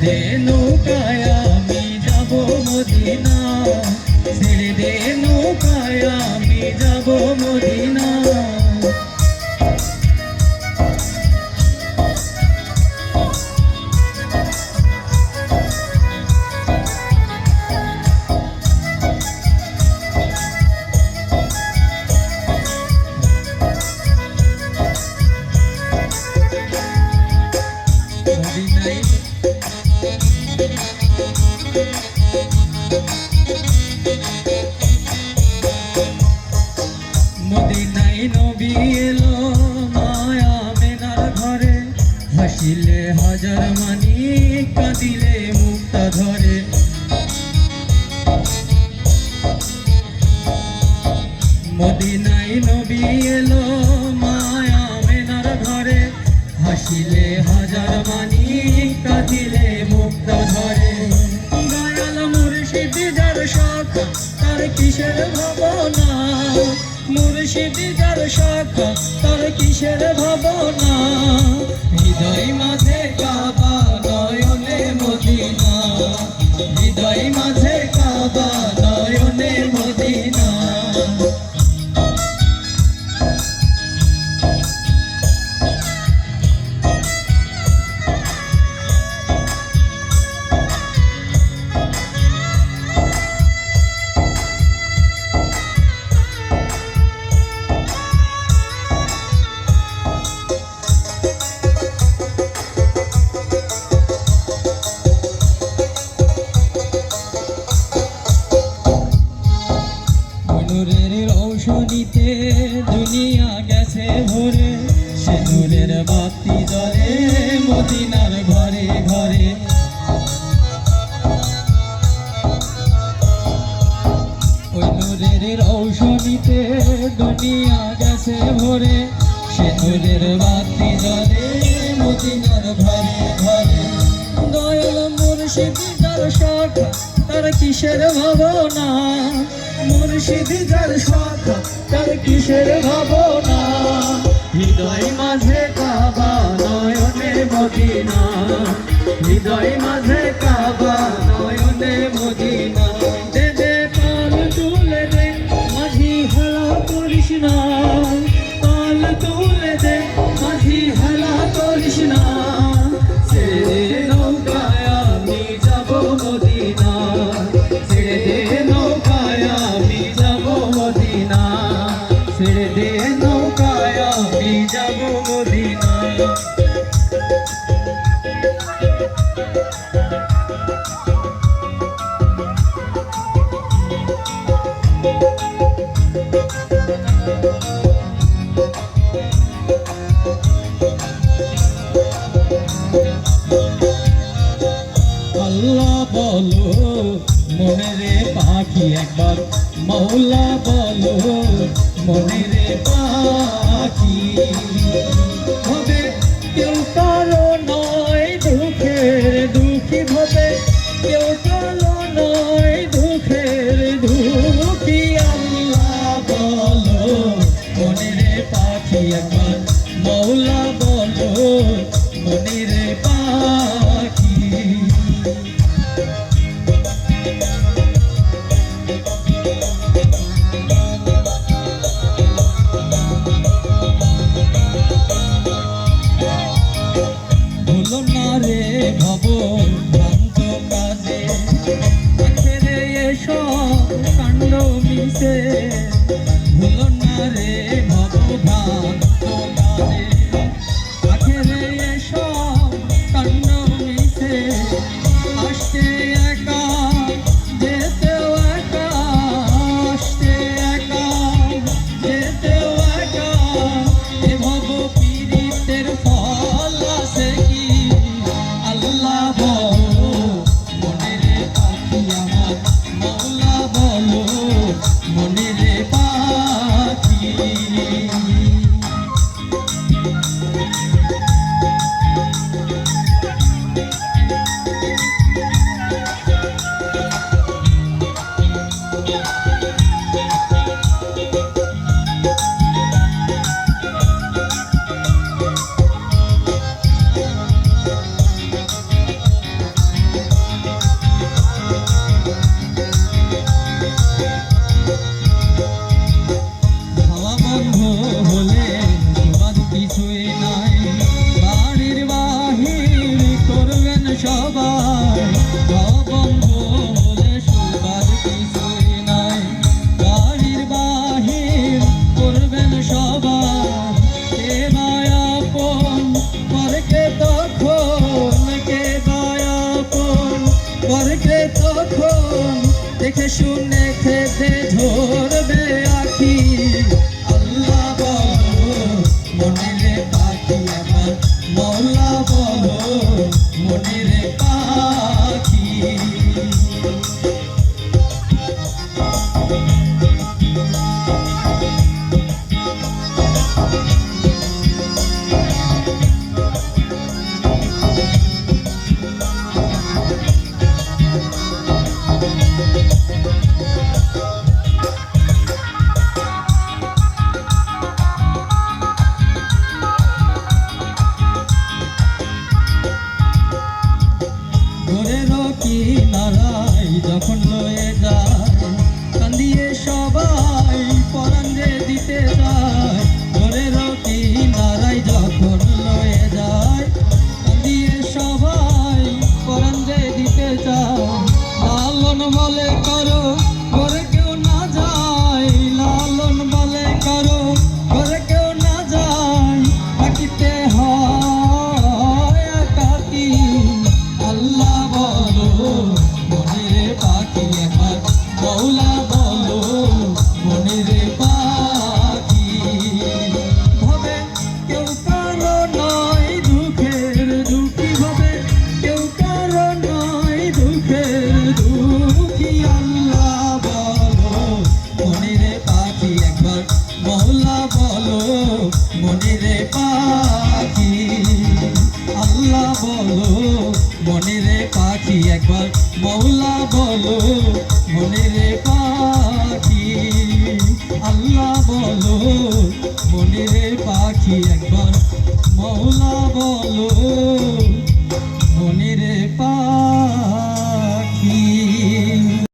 ছেড়ে দে হাসিলে হাজার মানি কাঁদিলে মুক্তা ধরে। মদিনায় নবী এলো মায়া মেনার ঘরে। হাসিলে হাজার মানি কাঁদিলে মুক্ত ধরে। দয়াল মুর্শিদ যার শখ, তার কিসের ভাবনা? মুর্শিদ যার শখ, তার কিসের ভাবনা? হৃদয় মাঝে কাবা নূরের রৌশনীতে দুনিয়া গেছে ভরে। সে বাতি জলে মদিনার ঘরে ঘরে। দয়াল মুর্শিদ যার শখ, তার কিসের ভাবনা? মুর্শিদ যার শখ, তার কিসের ভাবনা? হৃদয় মাঝে কাবা নয়নে মদিনা। হৃদয় মাঝে কাবা নয়নে মদিনা। মৌলা বলো মনে রে পাখি। shoot. কিনারায় যখন লয়ে যায়, কান্দিয়ে সবাই পরাণ দিতে যায়। ঘরের কিনারায় যখন লয়ে যায়, কান্দিয়ে সবাই পরাণ দিতে যায়। লালন মলে করো হলো মনে রেখো